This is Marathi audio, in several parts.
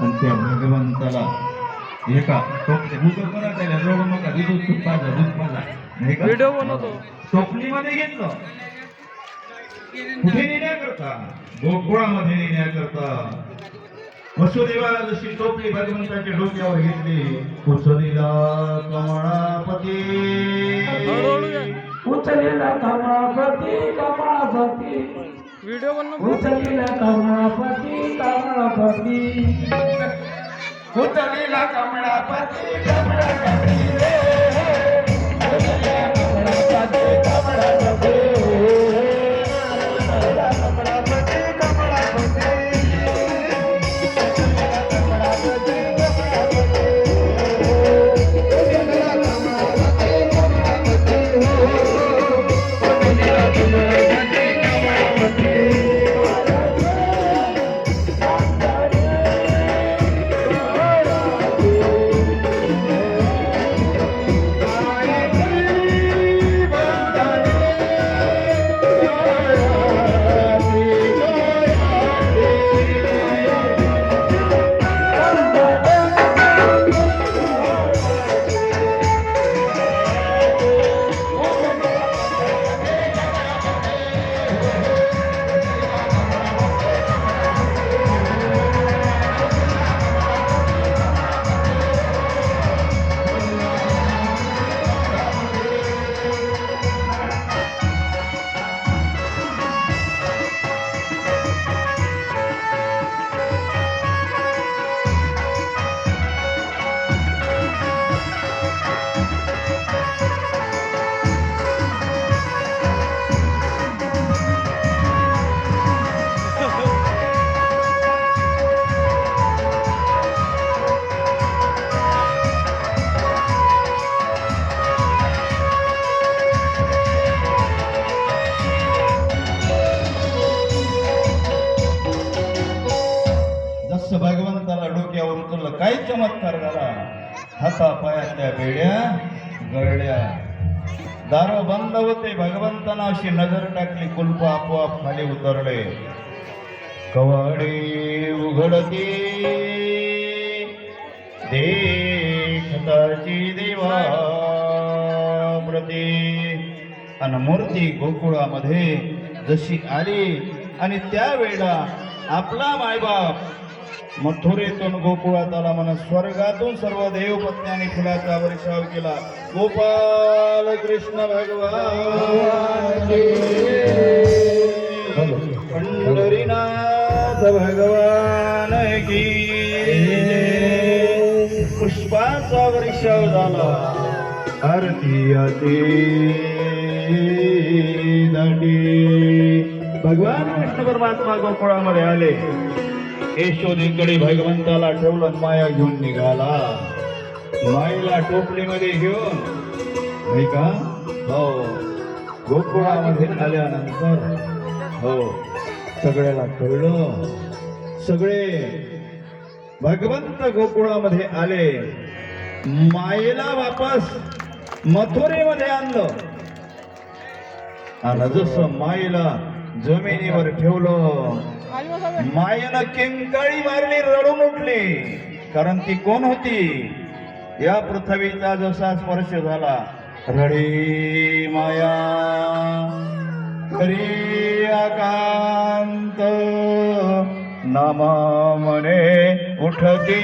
आणि त्या भगवंताला एका टोपले उभं करा त्याला रोग नका दूध दूध पाजा दूध पाजा नाही का व्हिडिओ बनवतो. टोपलीमध्ये घेतलं कुठे नेण्याकरता गोकुळामध्ये नेण्याकरता वसुदेवाला जशी टोपली भगवंताच्या डोक्यावर घेतली कुसलीला कमळापती. उचलेला कमळापती कमळापती. व्हिडिओ बनव उचलेला कमळापती कमळापती उचलेला कमळापती कमळापती रे. जसं भगवंताला डोक्यावर उतरलं काय चमत्कार झाला? हाता पायातल्या बेड्या गळल्या दार बंद होते भगवंतांना अशी नजर टाकली कुलप आपोआप खाली उतरले. कवाडे उघडते. देखताची देवा प्रती आणि मूर्ती गोकुळामध्ये जशी आली आणि त्यावेळेला आपला मायबाप मथुरेतून गोकुळात आला म्हणा स्वर्गातून सर्व देवपत्न्यांनी फुलाचा वर्षाव केला. गोपाल कृष्ण भगवान. पंढरीनाथ भगवान की पुष्पाचा वर्षाव झाला. आरती आती दांडी भगवान कृष्ण परमात्मा गोकुळामध्ये आले. यशोदीकडे भगवंताला ठेवलं माया घेऊन निघाला. माईला टोपलीमध्ये घेऊन नाही का? हो. गोकुळामध्ये आल्यानंतर हो सगळ्याला कळलं. सगळे भगवंत गोकुळामध्ये आले. मायेला वापस मथुरेमध्ये आणलं. आणि जसं मायेला जमिनीवर ठेवलं मायेनं किंकाळी मारली रडून उठली. कारण ती कोण होती? या पृथ्वीचा जसा स्पर्श झाला रडे माया हरी आकांत नामा म्हणे उठती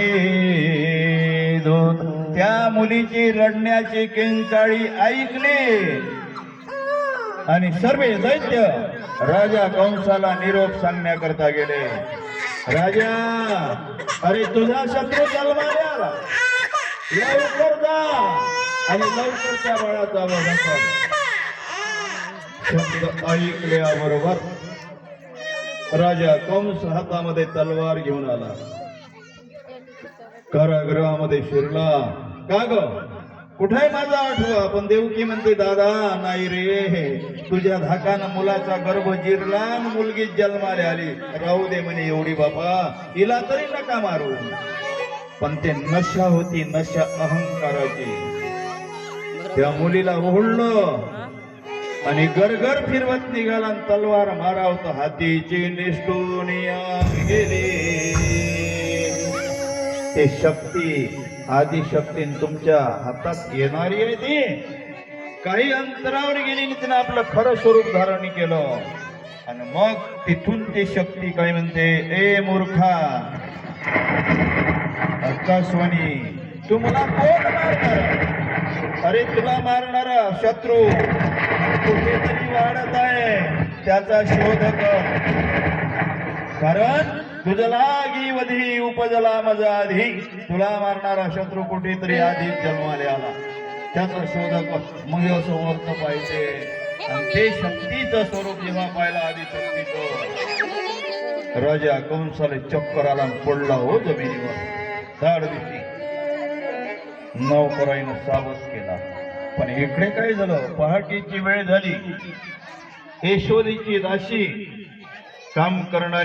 दूत. त्या मुलीची रडण्याची किंकाळी ऐकली. आणि सर्व दैत्य राजा कंसाला निरोप सांगण्याकरता गेले. राजा अरे तुझा शत्रू जन्माला आला. लवकर जा. आणि लवकर त्या बाळाचा वध कर. शब्द ऐकल्याबरोबर राजा कंस हातामध्ये तलवार घेऊन आला. कारागृहामध्ये शिरला. का ग? कुठे माझा आठवा? पण देवकी म्हणते दादा नाही रे. तुझ्या धाकानं मुलाचा गर्भ जिरला मुलगी जन्माला आली. राहू दे म्हणे एवढी बाबा हिला तरी नका मारू. पण ते नशा होती नशा अहंकाराची. त्या मुलीला ओढलं आणि गरगर फिरवत निघाला तलवार मारावत हातीची निष्ठून गेली. ते शक्ती आदी शक्ती तुमच्या हातात येणारी आहे ती. काही अंतरावर गेली तिने आपलं खरं स्वरूप धारण केलं. आणि मग तिथून ती शक्ती काय म्हणते? ए मूर्खा आकाशवाणी तू मला कोण मारणार? अरे तुला मारणारा शत्रू. कुठेतरी वाढत आहे. त्याचा शोध कर. कारण तुझला वधी उपजला माझा आधी. तुला मारणारा शत्रू कुठेतरी आधी जन्माले आला. त्याचा शोधक मग समर्थ पाहिजे आणि ते शक्तीचं स्वरूप जेव्हा पाहिला आधी शक्तीचं. राजा कंसाले चक्कर आला पडला हो जमिनीवर. झाड दिसली नौकराईनं सावध केला. पण इकडे काय झालं? पहाटेची वेळ झाली. यशोदीची दाशी काम करणारी